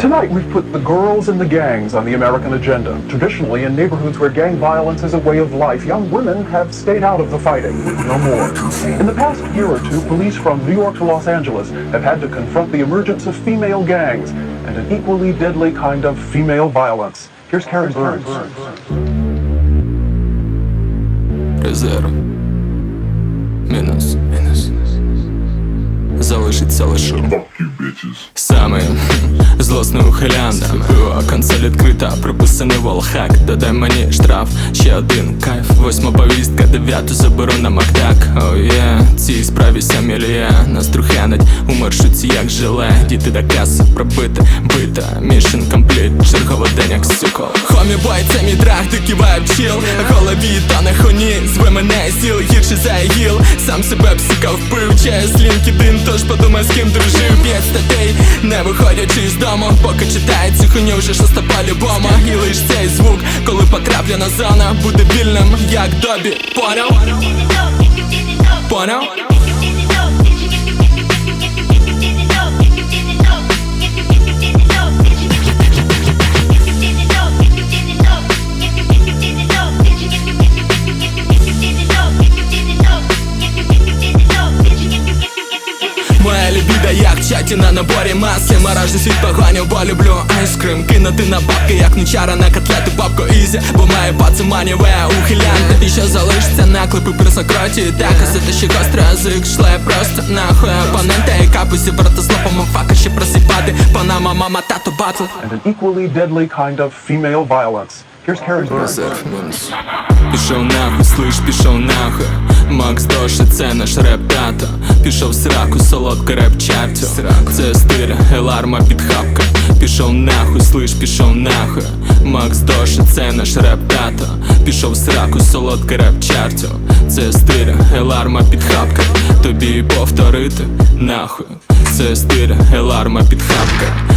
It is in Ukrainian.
Tonight, we've put the girls and the gangs on the American agenda. Traditionally, in neighborhoods where gang violence is a way of life, young women have stayed out of the fighting. No more. In the past year or two, police from New York to Los Angeles have had to confront the emergence of female gangs and an equally deadly kind of female violence. Here's Karen Burns. Резерв. Мінус. Залишиться лише. Саме злосний ухилянда Пиво, консоль відкрита, приписаний волхак. Додай мені штраф, ще один кайф. Восьма повістка, дев'яту заберу на Макдак. О є, цій справі сямілія Нас труханить у маршруті як желе. Діти до каси пробити, бита. Mission complete, черговий день як сюкол Хомі бой, це мій драг, ти киває пчіл Голові та на хоні, зве мене зіл Гірше за ігіл, сам себе псика впив Через LinkedIn, тож подумай з ким дружив. П'ять статей, не виходячи з дому. Поки читає цю хуйню вже шоста по-любому. І лиш цей звук, коли потраплена зона Буде вільним, як добі, поняв? Поняв? Моя лібіда як в чаті на наборі маси Маражний світ погоню, бо люблю айскрим. Кинути на бабки, як нічара на котлету Бабко ізі, бо має пацуманіве ухилянти І що залишиться наклепи при закроті? Так, це ще гостро язик шле просто нахуй Опонента, яка посі братослопом фака ще просипати. Панама, мама, тато, батл. And an equally deadly kind of female violence. Here's Karen Burns. Резерв мінус Пішов нахуй, слиш, пішов нахуй. Макс Доша, це наш реп тато Пішов сраку, солодка реп чартю Це стиль, еларма підхапка. Пішов нахуй, слиш, пішов нахуй. Макс Доша, це наш реп тато. Пішов сраку, солодка реп чартю Це стиль, еларма підхапка. Тобі повторити нахуй. Це стиль, еларма підхапка